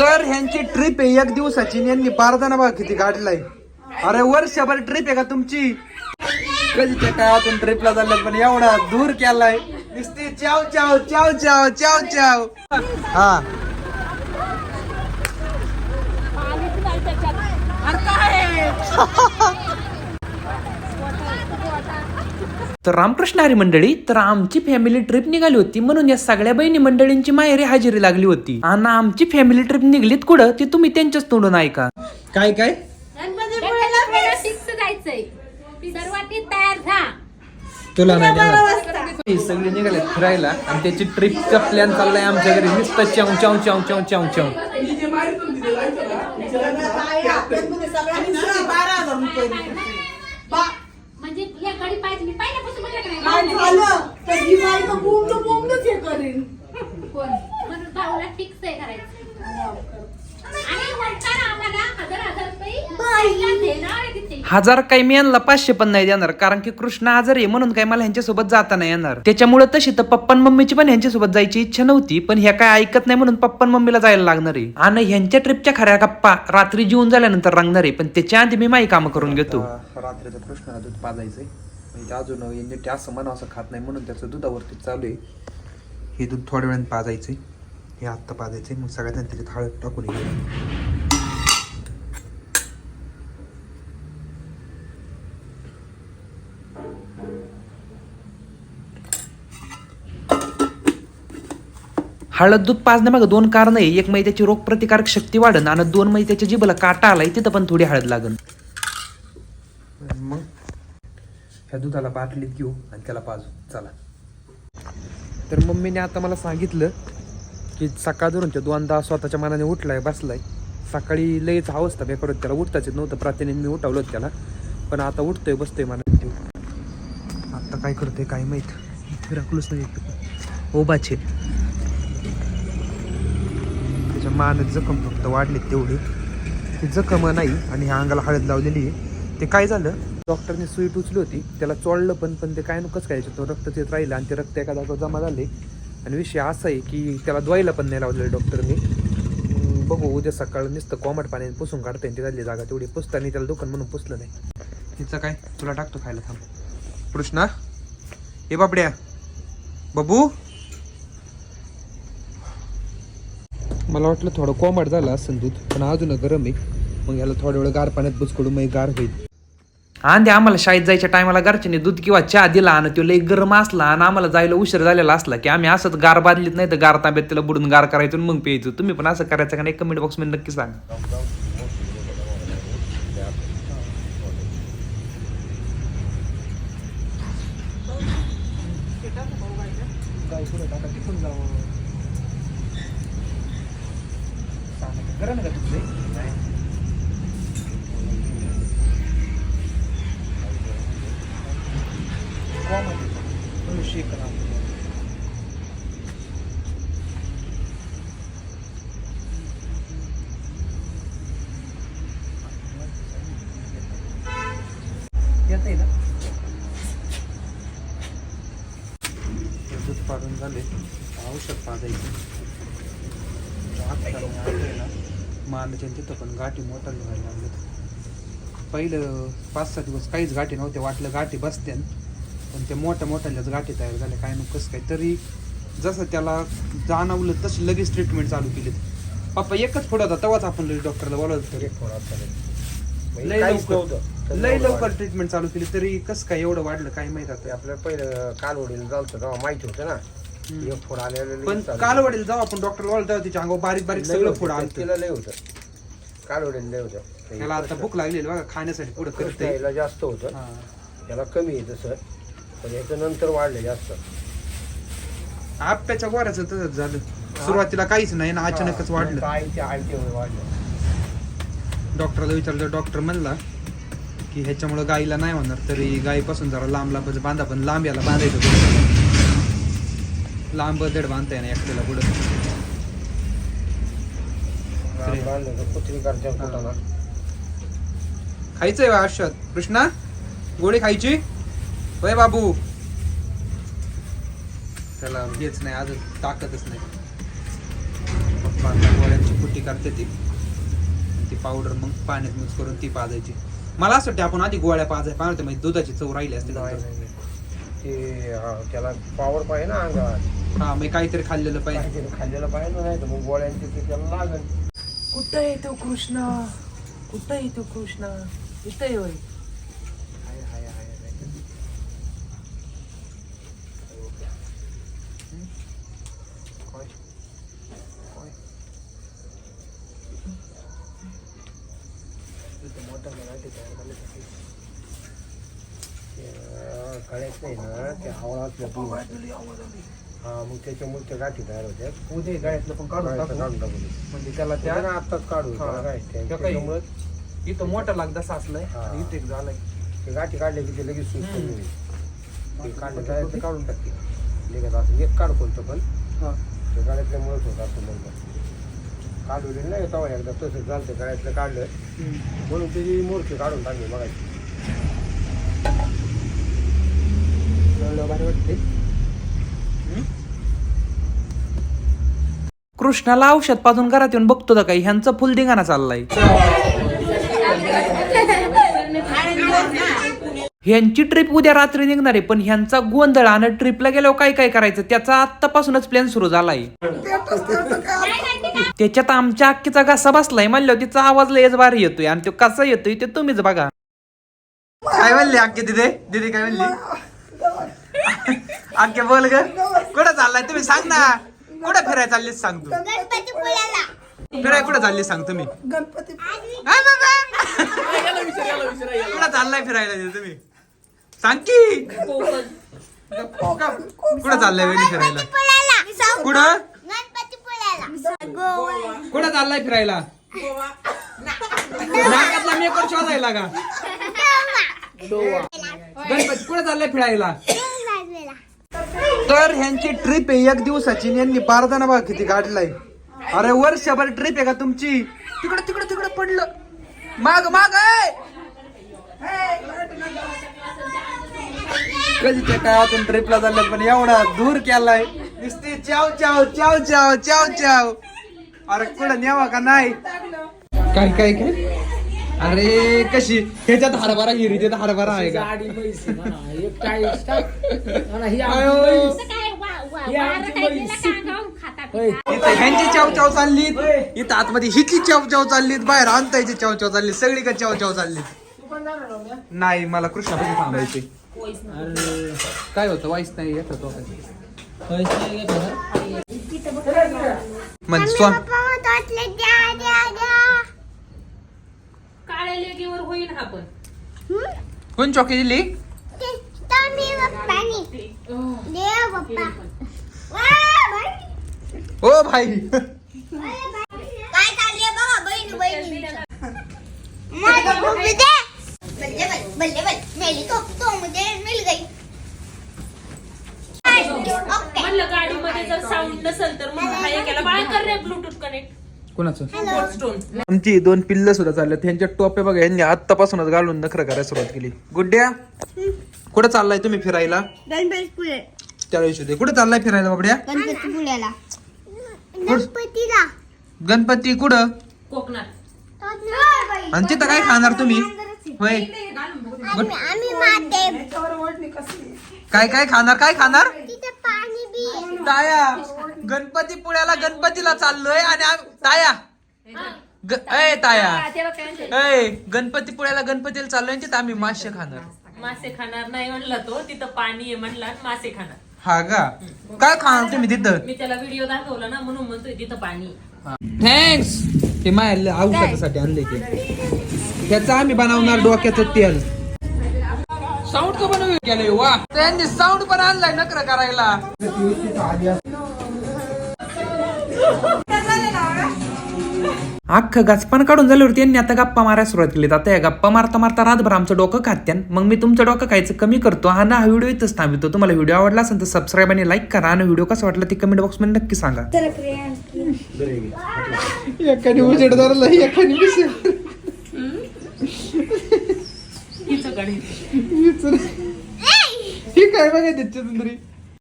तर ह्यांची ट्रिप आहे. एक दिवसाची यांनी बारदाना बघा किती काढलाय अरे वर्षभर ट्रिप आहे का तुमची? कधीच्या काळातून ट्रिपला चालल्यात पण एवढा दूर केलाय. नुसती चाव चाव चाव चाव चाव चाव. हा. तर रामकृष्ण हरी मंडळी तर आमची फॅमिली ट्रिप निघाली होती म्हणून या सगळ्या बहिणी मंडळींची माहेरी हजेरी लागली होती. आणि आमची फॅमिली ट्रिप निघलीत कुठं ती तुम्ही त्यांच्याच तोंडून ऐका. काय काय? तुला नाही. हे सगळे निघाले फिरायला आणि त्याची ट्रिपचा प्लॅन चाललाय आमच्या घरी. नुसतं चाव चाव चाव चाव चाव चाव म्हणजे काय झालं. तर ही बाई तर हे करेन. कोण? भाऊला फिक्स आहे करायचं. आणि म्हणताना आम्हाला हजार हजार रुपये बाईला देणार आहे तिथे. हजार काही मी यांना पाचशे पण नाही देणार कारण की कृष्ण आजार आहे म्हणून काही मला ह्यांच्यासोबत जाता नाही येणार. त्याच्यामुळे तशी तर पप्पा आणि मम्मीची पण ह्यांच्यासोबत जायची इच्छा नव्हती पण ह्या काय ऐकत नाही म्हणून पप्पा आणि मम्मीला जायला लागणार आहे. आणि ह्यांच्या ट्रिपच्या खऱ्या गप्पा रात्री जेवून झाल्यानंतर रंगणार आहे पण त्याच्या आधी मी माही कामं करून घेतो. रात्रीचं कृष्णाला दूध पाजायचंय. म्हणजे अजून यांनी असं म्हणा असं खात नाही म्हणून त्याचं दुधावरती चालू आहे. हे दूध थोड्या वेळाने पाजायचंय. हे आत्ता पाजायचंय. मग सगळ्यात त्याच्यात हळद टाकून घ्यायचं हळद दूध पाजण्यामागं दोन कारण आहे. एक म्हणजे महिन्याची रोगप्रतिकारक शक्ती वाढन आणि दोन म्हणजे महिन्याच्या जिबला काटा आलाय तिथं पण थोडी हळद लागन मग ह्या दुधाला बाटलीत घेऊ आणि त्याला पाजू. चला. तर मम्मीने आता मला सांगितलं की सकाळ धरून ते दोनदा स्वतःच्या मनाने उठलाय बसलाय. सकाळी लयच अवस्था बेकार होती त्याला उठताच येत नव्हतं. प्रातीने मी उठवलं होतं त्याला पण आता उठतोय बसतोय मला आता काय करतोय काय माहीत? फिराकलूच नाही ओबाचे. त्याच्या मानेत जखम फक्त वाढलीत तेवढी. ती जखम नाही आणि ह्या अंगाला हळद लावलेली आहे. ते काय झालं? डॉक्टरने सुई टुचली होती त्याला चोळलं पण पण ते काय नकच काय तो रक्त येत राहिलं आणि ते रक्त एका जागेवर जमा झाले. आणि विषय असा आहे की त्याला द्वायला पण नाही लावलेलं डॉक्टरने. बघू उद्या सकाळ नुसतं कोमट पाण्याने पुसून काढता येईल ती झाली जागा तेवढी. पुसताना त्याला दुकान म्हणून पुसलं नाही. तिचं काय? तुला टाकतो खायला थांब. कृष्णा हे बापड्या बाबू. मला वाटलं थोडं कोमट झालं असेल दूध पण अजून गरम आहे. मग याला थोड्या वेळ गार पाण्यात बुचकडून मग गार होईल. आणि आम्हाला शाळेत जायच्या टायमाला घरच्याने दूध किंवा चहा दिला आणि तो लई गरम असला आणि आम्हाला जायला उशीर झालेला असला की आम्ही असंच गार बादलीत नाही तर गार ताब्यात त्याला बुडून गार करायचो आणि मग प्यायचो. तुम्ही पण असं करायचं का नाही? कमेंट बॉक्समध्ये नक्की सांगा. येत आहे ना? दूध पाडून झाले. औषध पाजायचं मानच्या तिथं पण गाठी मोठा व्हायला लागलेत पहिलं पाच सहा दिवस काहीच गाठी नव्हत्या. वाटलं गाठी बसत्यान. पण ते मोठ्या मोठ्याल्याच गाठी तयार झाल्या. काय नको कसं काय? तरी जसं त्याला जाणवलं तशी लगेच ट्रीटमेंट चालू केलीत. पप्पा एकच फोड होता तेव्हाच आपण लगेच डॉक्टरला बोलावलं तरी लय लवकर लय लवकर ट्रीटमेंट चालू केली तरी कसं काय एवढं वाढलं काय माहीत आता. आपल्या पहिलं कालवडीला जाऊचं तेव्हा माहिती होतं ना. एक फोड आलेलं पण काल. वडील जाऊ आपण डॉक्टर बोलतो तेव्हा तिच्या अंगावर बारीक बारीक सगळं फोड आलं तिला लय होतं. कालवडीला लय होतं. त्याला आता भूक लागलेली बघा खाण्यासाठी पुढे करते जास्त होतं. त्याला कमी आहे तसं. पण याचं नंतर वाढले जास्त. आपट्याच्या गोऱ्याचं तसंच झालं. सुरुवातीला काहीच नाही ना अचानकच वाढलं. वाढलं. डॉक्टरला विचारलं डॉक्टर म्हणला की ह्याच्यामुळे गाईला नाही होणार तरी गाईपासून जरा लांब लांब बांधा पण लांब याला बांधायचं. लांब दड बांधता येणार एकट्याला पुढं बांधलं तर कुत्री खायचंय आयुष्यात कृष्णा गोळी खायची? होय बाबू. त्याला हेच नाही अजून ताकदच नाही. पप्पा गोळ्यांची कुटी करते ती. ती पावडर मग पाण्यात मिक्स करून ती पाजायची. मला असं वाटतं आपण आधी गोळ्या पाजाय पाहतो म्हणजे दुधाची चव राहिली असते नाही नंतर. नाही नाही. ते हा, त्याला पावर पाहिजे ना अंगात हा मग काहीतरी खाल्लेलं पाहिजे. काहीतरी खाल्लेलं पाहिजे ना नाही तर मग गोळ्यांचे ते त्याला लागेल. कुठं आहे तो कृष्ण? कुठं आहे तो कृष्ण? इथं हाय हाय हाय हाय. काय? काय? इथं मोठा गळा आहे, त्याच्यावर खाली टाकली. त्या नाही ना ते आवळातल्या दूध. हा मग त्याच्यामुळे त्या गाठी तयार होत्या उद्या गाळ्यातलं पण काढून गळ्यातलं टाकू काढून टाकू म्हणजे त्याला त्या त्याला आत्ताच काढू हा. त्याला काय त्या- त्या काही- त्याच्यामुळं इथं मोठा लागदा साचलाय हा. आणि इथे एक झालाय ते गाठी काढले की ते लगेच सुस्त हम्म. होईल. ते काढलं काय ते काढून टाकते निघत असं एक काढ कोणतं पण हा. ते गाड्यातल्या मुळच होत असं म्हणलं काढवलेलं नाही तेव्हा एकदा तसं झालं ते गाड्यातलं काढलं म्हणून त्याची मूर्ती काढून टाकली बघायची जळलं भारी वाटते कृष्णाला औषध पाजून घरात येऊन बघतो का काही. ह्यांचा फुल धिंगाणा चाललाय. ह्यांची ट्रिप उद्या रात्री निघणार आहे पण ह्यांचा गोंधळ आणि ट्रिपला गेल्यावर काय काय करायचं? त्याचा आत्तापासूनच प्लॅन सुरू झालाय. त्याच्यात आमच्या अक्कीचा घासा बसलाय म्हणल्यावर तिचा आवाज लयच भारी येतोय आणि तो कसा येतोय ते तुम्हीच बघा. काय म्हणले अक्की तिथे? दिदी काय म्हणली? अक्के बोल ग. कुठं चाललाय? तुम्ही सांग ना. कुठं फिरायला चाललीस सांग तू? फिराय कुठं चाललीस सांग तुम्ही? गणपती हा बाबा. कुठं चाललाय फिरायला ते तुम्ही? सांग की. कुठं चाललाय वेळी फिरायला? कुठं? कुठं चाललाय फिरायला? नाकातला मेकअप शोधायला का गणपती कुठं चाललाय फिरायला? तर ह्यांची ट्रिप आहे. एक दिवसाची यांनी बारदाना बघा किती काढलाय अरे वर्षभर ट्रिप आहे का तुमची? तिकडं तिकडं तिकडं पडलं. माग माग आहे. काय आपण ट्रिपला चाललं पण एवढा दूर केलाय. नुसते चाव चाव चाव चाव चाव चाव. अरे कुठं न्यावा का नाही? काय काय काय? अरे कशी? ह्याच्यात हरभरा हिरी त्यात हरभरा आहे का? अयो. काय वा- वा- वारं काय दिलं का अंगावर खाता पिता? इथं ह्यांची चाव चाव चालली इथं आतमध्ये हिची चाव चाव चाललीत. बाहेर आणतायची चाव चाव चालली सगळीकडे चाव चाव चालली नाही मला कृष्णापाशी थांबायचे काय होतं? वाईस नाही येत होतो म्हणजे स्वा लेगीवर होईल हा पण. कोण चॉकी दिली? ओ भाई. काय चाललंय बघा बहिणी बहिणी. बल्ले बल्ले बल्ले मेली तो तो मुझे मिल गई. ओके म्हणलं गाडीमध्ये जर साऊंड नसेल तर मग हा बाळ कर रे ब्लूटूथ कनेक्ट कोणाचं? स्टोन आमची दोन पिल्ल सुद्धा चालल्यात. त्यांच्या टोप्या बघा यांनी आत्तापासूनच घालून नखरं करायला सुरुवात केली. गुड्ड्या कुठं चाललाय तुम्ही फिरायला? गणपतीपुळे. त्या दिवशी कुठं चाललाय फिरायला बाबड्या? गणपतीपुळ्याला. गणपतीला. गणपती कुठं? कोकणात. आणि तिथं काय खाणार तुम्ही? होय. आम्ही माते. काय काय खाणार? काय खाणार? ताया गणपती पुण्याला गणपतीला चाललोय आणि आम- ताया. ग- ए ताया. ए गणपती पुण्याला गणपतीला चाललोय आणि तिथं आम्ही मासे खाणार. मासे खाणार नाही म्हणला तो तिथं पाणी आहे म्हणला आणि मासे खाणार. हा का? काय खाणार तुम्ही तिथं? मी त्याला व्हिडिओ दाखवला ना म्हणून म्हणतोय तिथं पाणी आहे. थँक्स ते माझ्या औषधासाठी आणले ते. त्याचं आम्ही बनवणार डोक्याचं तेल. साऊंड का बनवू केलंय वा त्यांनी साऊंड पण आणलाय नकर करायला. अख्खं गाचपान काढून झाल्यावर त्यांनी आता गप्पा मारायला सुरुवात केली. आता या गप्पा मारता मारता रातभर आमचं डोकं खात्यान. मग मी तुमचं डोकं खायचं कमी करतो हा ना हा व्हिडिओ इथंच थांबतो तुम्हाला व्हिडिओ आवडला असेल तर सबस्क्राईब आणि लाईक करा आणि व्हिडिओ कसा वाटला ते कमेंट बॉक्समध्ये नक्की सांगा. एकाने उजेड धरला एकाने ठीक आहे बघा त्याची सुंदरी